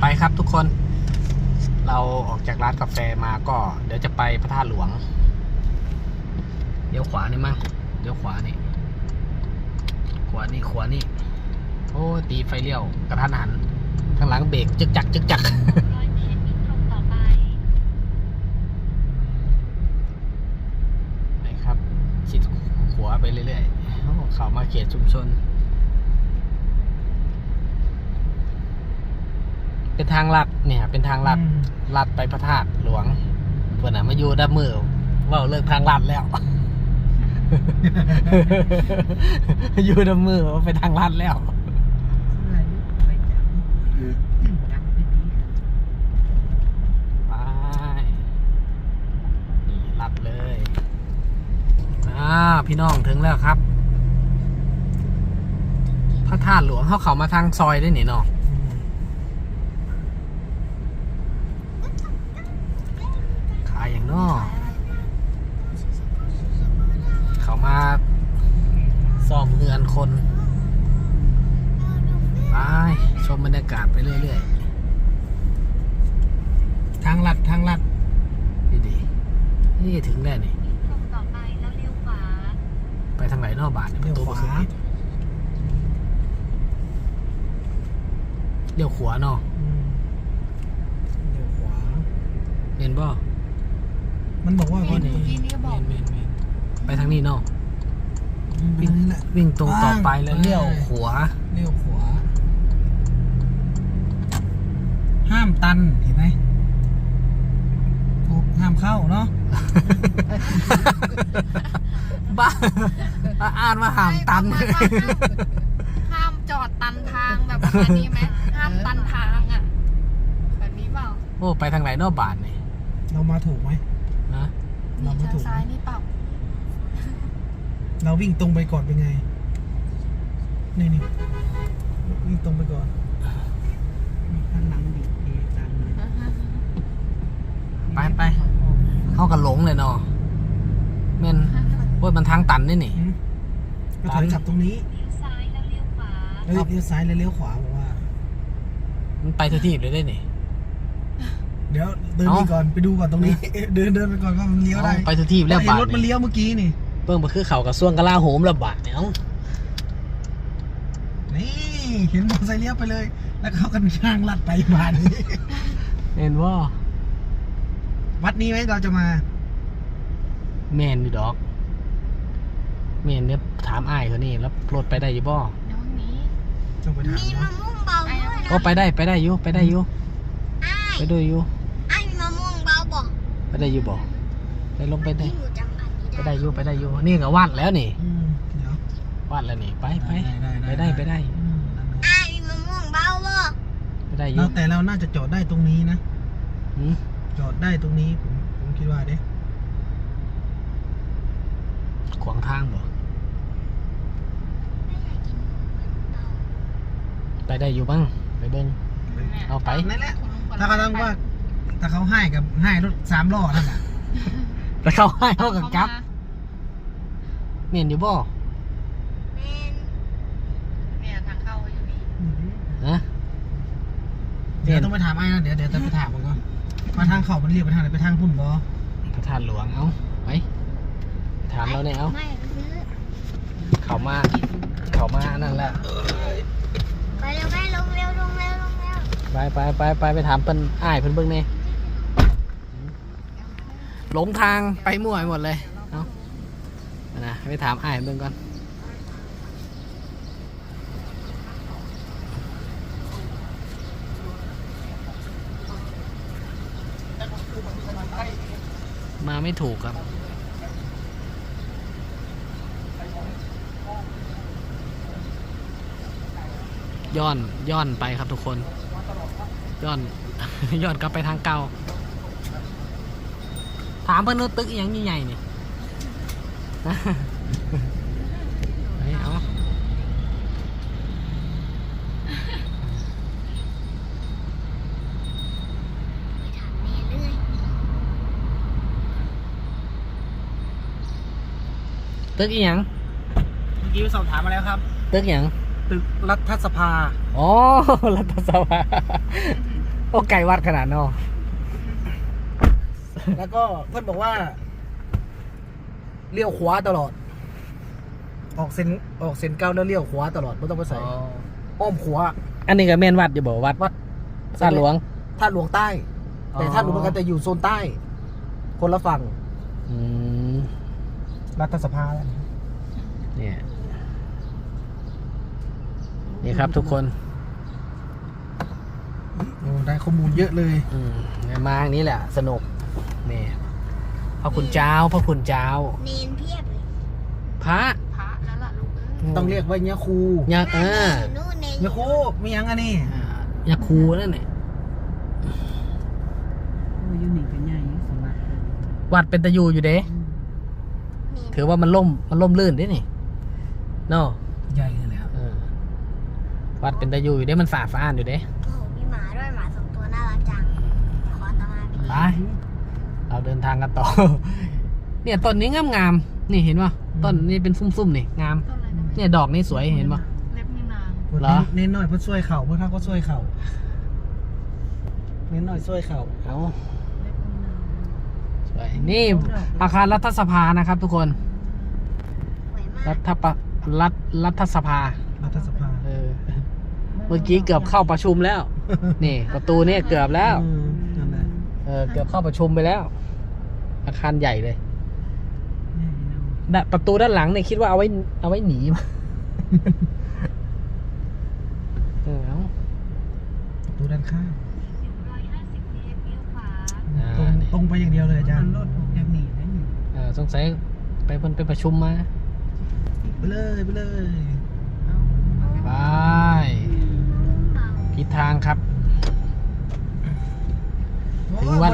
ไปครับทุกคน เราออกจากร้านกาแฟมาก็ เดี๋ยวจะไปพระธาตุหลวง เดี๋ยวขวานี่มั้ง เดี๋ยวขวานี่ ขวานี่ขวานี่ โอ้ตีไฟเลี้ยวกระทันหัน ข้างหลังเบรกจึกจักจึกจักไปครับชิดขวาไปเรื่อยๆ เขามาเขตชุมชน เป็นทางลัดเนี่ย เป็นทางลัดลัดไปพระธาตุหลวงเพื่อนน่ะมาอยู่ด้านมือเว่าเลิกทางลัดแล้ว อยู่ด้านมือว่าไปทางลัดแล้วไปนี่ลัดเลยอ่าพี่น้องถึงแล้วครับ พระธาตุหลวงเขาเขามาทางซอยได้หนิเนาะ ขายอย่างนอก เขามาซ่อมเงินคนไปชมบรรยากาศไปเรื่อยๆ ทางลัดทางลัดดีๆนี่ถึงแล้วนี่วิ่งตรงต่อไปแล้วเลี้ยวขวา ไปทางไหนนอกบาทเนี่ยประตูเลี้ยวขวาประตูปิดเลี้ยวขวาเนาะเดี๋ยวขวาเห็นบ่ มันบอกว่าเห็วันนนี้เมื่อกี้นี้บอกเห็นเห็นไปทางนี้เนาะวิ่งนี่แหละวิ่งตรงต่อไปแล้วเลี้ยวขวาเลี้ยวขวา ห้ามตันเห็นไหมถูกห้ามเข้าเนาะบ้าอ่านมาหามตัน ห้ามจอดตันทางแบบประมาณนี้ไหมห้ามตันทางอะ แบบนี้เปล่า โอ้ ไปทางไหนนอกบาทนี่เรามาถูกไหม นะเรานี่ไม่ทางถูกซ้ายนี่เปล่าเราวิ่งตรงไปก่อนเป็นไง นี่นี่วิ่งตรงไปก่อนข้างหลังบีบเอตามเลยไปไปเข้ากันหลงเลยเนาะแม่นโอ้ยมันทางตันนี่นี่อืมก็ถอยกลับตรงนี้เลี้ยวซ้ายแล้วเลี้ยวขวาเอ้ยเลี้ยวซ้ายแล้วเลี้ยวขวาบอกว่า มันไปทุกที่เลยได้นี่ เดี๋ยวเดินเอ้าไปก่อนไปดูก่อนตรงนี้ เดินเดินไปก่อนว่ามันเลี้ยวได้เอาไปทุกที่แล้วเห็นบาทรถมันนี่เลี้ยวเมื่อกี้นี่เพิ่งไปคือเขากับส่วงกะลาโหมระบาดเนี่ยเอ้านี่เห็นมอเตอร์ไซค์เลี้ยวไปเลย แล้วเขากันช่างลัดไปมานี่เห็นว่าวัดนี้ไหมเราจะมา แม่นอยู่ดอก แม่นเนี่ยถามอ้ายเขานี่แล้วรถไปได้อยู่บ่น้องนี้ต้องไปถามมีมะเนาะม่วงเบาด้วยก็นะไปได้ไปได้อยู่ไปได้อยู่อ้ายไปด้วยอยู่ ไปได้อยู่บ่ไปลงไปได้ที่หนูจำอันนี้ไปได้ได้อยู่ไปได้อยู่นี่ก็วาดแล้วนี่อืมเดี๋ยว วาดแล้วนี่ไปไปได้ไปได้ไปได้อืมนั่นน่ะอ้ายมีมะม่วงเบาบอกไปได้อเรายู่แต่เราน่าจะจอดได้ตรงนี้นะ หืมจอดได้ตรงนี้ ผมผมคิดว่าเด้ขวางทางบ่ไม่อยากกินเบาไปได้อยู่บ้างไปเบิ้งเอาไป นั่นแหละ ถ้าเขาต้องว่า ถ้าเขาให้กับให้รถสามล้อนั่นแหละไปเข้าให้เขากับจับเม่นอยู่บ่แม่นเนี่ยทางเข้าอยู่นี่ฮะเดี๋ยวต้องไปถามไอ้นะเดี๋ยวเดี๋ยวจะไปถามมันก่อนมาทางเขามันเรียกไปทางไหนไปทางพุ่นบ่พระธาตุหลวงเอาไปไปถามเราเนี่ยเอาไม่ซื้อเขามาเขามานั่นแหละไปเร็วแม่ลงเร็วลงเร็วลงเร็ว ไปไปไปไปไปถามเพิ่นอ้ายเพิ่นเบิ่งนี่หลงทางไปมั่วไปหมดเลยเอาะนะไปถามอ้ายเบิ่งก่อนมาไม่ถูกครับ ย้อนย้อนไปครับทุกคน ย้อนย้อนกลับไปทางเก่า ถามเพิ่นว่าตึกอหยังใหญ่ๆนี่เฮ้ยเอาไปถามแม่เรื่อยตึกอหยังเมื่อกี้สอบถามมาแล้วครับ ตึกอหยังตึกรัฐสภา อ๋อ รัฐสภา โอ้ไก่วัดขนาดเนอะแล้วก็เพื่อนบอกว่าเลี้ยวขวาตลอด ออกเส้นออกเส้นเก้าแล้วเลี้ยวขวาตลอดไม่ต้องไปใส่อ้อมขวาอันนี้ก็แม่นวัดอยู่บอกวัดวัดซาหลวงท่าหลวงใต้ แต่อ๋อท่าหลวงมันจะอยู่โซนใต้ คนละฝั่งอืมรัฐสภาแล้ว เนี่ย นี่ครับทุกคน โอ้ได้ข้อมูลเยอะเลยอืมมาอย่างนี้แหละ สนุกนี่พระคุณเจ้าพระคุณเจ้า เนนเพียบเลยพระพระแล้วล่ะลูกเอ้ยต้องเรียกว่าเนี่ยครูยักษ์เอออยู่นู่นเนนอเนี่ยยู่ครูมียังอันนี้อ่ายักษ์ครูนั่นแหละยูนิคเป็นใหญ่สำนักวัดเป็นตะยูอยู่เด้ เนนถือว่ามันล่มมันล่มลื่นเด้นี่เนาะใหญ่เลยครับเออวัดเป็นตะยูอยู่เด้มันสะอาดสะอ้านอยู่เด้ ไปไปเราเดินทางกันต่อ เนี่ยต้นนี้งามงามๆนี่เห็นป่ะต้นนี้เป็นซุ่มๆนี่งามต้นอะไรนะเนี่ยดอกนี่สวยเห็นป่ะเล็บนี่นางเหรอเน้นหน่อยเพื่อช่วยเข่าเพื่อนเขาก็ช่วยเข่าเน้นหน่อยช่วยเข่าเอาเล็บนี่นางสวยนี่อาคารรัฐสภานะครับ ทุกคนสวยมารักฐปะรัฐรัฐสภา รัฐสภาเออเมื่อกี้เกือบเข้าประชุมแล้ว นี่ ประตูเนี่ยเกือบแล้ว อืมนั่นแหละเออเกือบเข้าประชุมไปแล้ว อาคารใหญ่เลยดะประตูด้านหลังเนี่ยคิดว่าเอาไว้ เอาไว้หนีมาเออเอาประตูด้านข้างอ่าตรงนี่ตรงไปอย่างเดียวเลยอาจารย์รถยังหนีได้หนีเออสงสัยไปเพิ่นไปประชุมมา ไปเลยไปเลย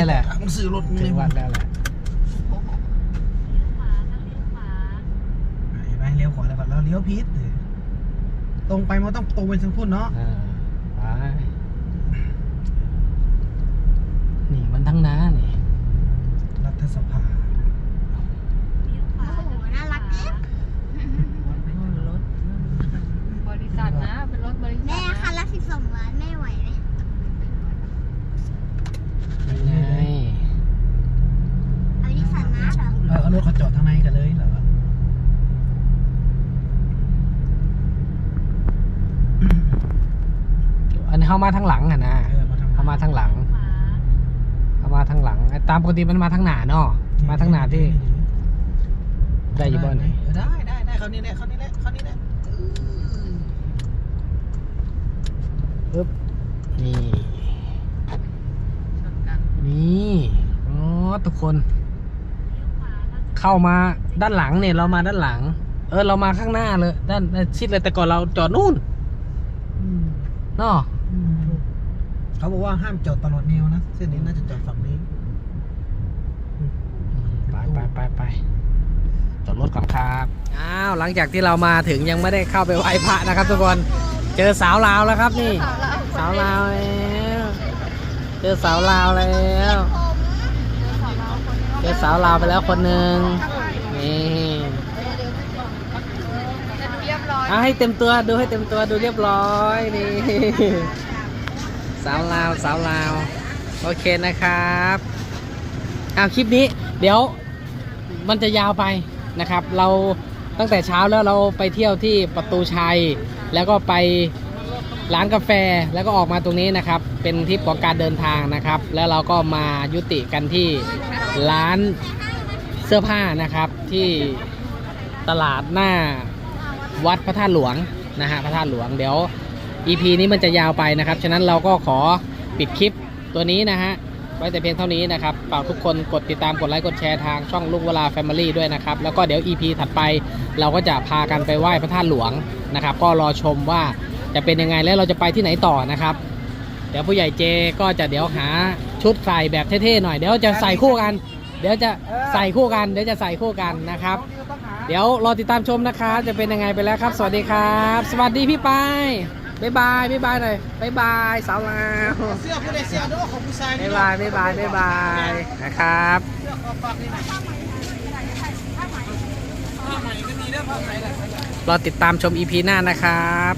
แล้วแหละหนังสือรถถึงวัดแล้วแหละเห็นไหมเลี้ยวขวาแล้วก่อนแล้วเลี้ยวพิษเลยตรงไปมันต้องตรงไปทางพุ่นเนาะ เออไปนี่มันทั้งน้านี่ รัฐสภา โอ้โหน่ารักเอ๊ะ บริษัทนะ เป็นรถบริษัท แม่ นะ คันละสิบสองล้านแม่ไหวไหม ยังไง เอาดิสันมาเห รอเออเอารถเขาจอดทางในกันเลยเหรอวะอันนี้เข้ามาทางหลังอะนะเออมาทางเข้ามาทางหลังเข้ามาทางหลังไอ้ตามปกติมันมาทางหน้าเนาะมาทางหน้าที่ ได้อยู่บ่นี่เออได้ได้ได้เขานี่แหละเขานี่แหละเขานี่แหละปึ๊บนี่ชนกันนี่ อ๋อ ทุกคน เข้ามาด้านหลังเนี่ยเรามาด้านหลัง เออเรามาข้างหน้าเลย ด้านชิดเลยแต่ก่อนเราจอดนู่นอืมเนาะอืมเขาบอกว่าห้ามจอดตลอดแนวนะเส้นนี้น่าจะจอดฝั่งนี้ไปไปไปไปจอดรถก่อนครับอ้าวหลังจากที่เรามาถึงยังไม่ได้เข้าไปไหว้พระนะครับ ทุกคนเจอสาวลาวแล้วครับนี่ สาวลาวแล้วเจอสาวลาวแล้ว เจอสาวลาวไปแล้วคนหนึ่งนี่เอาให้เต็มตัวดูให้เต็มตัวดูเรียบร้อยนี่สาวลาวสาวลาวโอเคนะครับเอาคลิปนี้ เดี๋ยวมันจะยาวไปนะครับ เราตั้งแต่เช้าแล้วเราไปเที่ยวที่ประตูชัย แล้วก็ไป ร้านกาแฟแล้วก็ออกมาตรงนี้นะครับ เป็นทริปของการเดินทางนะครับ แล้วเราก็มายุติกันที่ร้านเสื้อผ้านะครับที่ตลาดหน้าวัดพระธาตุหลวงนะฮะพระธาตุหลวงเดี๋ยว EP นี้มันจะยาวไปนะครับ ฉะนั้นเราก็ขอปิดคลิปตัวนี้นะฮะไว้แต่เพียงเท่านี้นะครับฝากทุกคนกดติดตามกดไลค์กดแชร์ทางช่องลูกเวลา Family ด้วยนะครับ แล้วก็เดี๋ยว EP ถัดไปเราก็จะพากันไปไหว้พระธาตุหลวงนะครับ ก็รอชมว่า จะเป็นยังไงและเราจะไปที่ไหนต่อนะครับ เดี๋ยวผู้ใหญ่เจก็จะเดี๋ยวหาชุดใส่แบบเท่ๆหน่อยเดี๋ยวจะใส่คู่กัน เดี๋ยวจะใส่คู่กัน เดี๋ยวจะใส่คู่กันนะครับ เดี๋ยวรอติดตามชมนะครับจะเป็นยังไงไปแล้วครับ สวัสดีครับ สวัสดีพี่ปายบ๊ายบายบ๊ายบายหน่อยบ๊ายบายสาวลาวเสื้อผู้ใดเสื้อด้วยของผู้ชายบ๊ายบายบ๊ายบายบ๊ายบายนะครับเสื้อคอปักนี่นะผ้าใหม่ก็มีด้วยผ้าใหม่แหละรอติดตามชม EP หน้านะครับ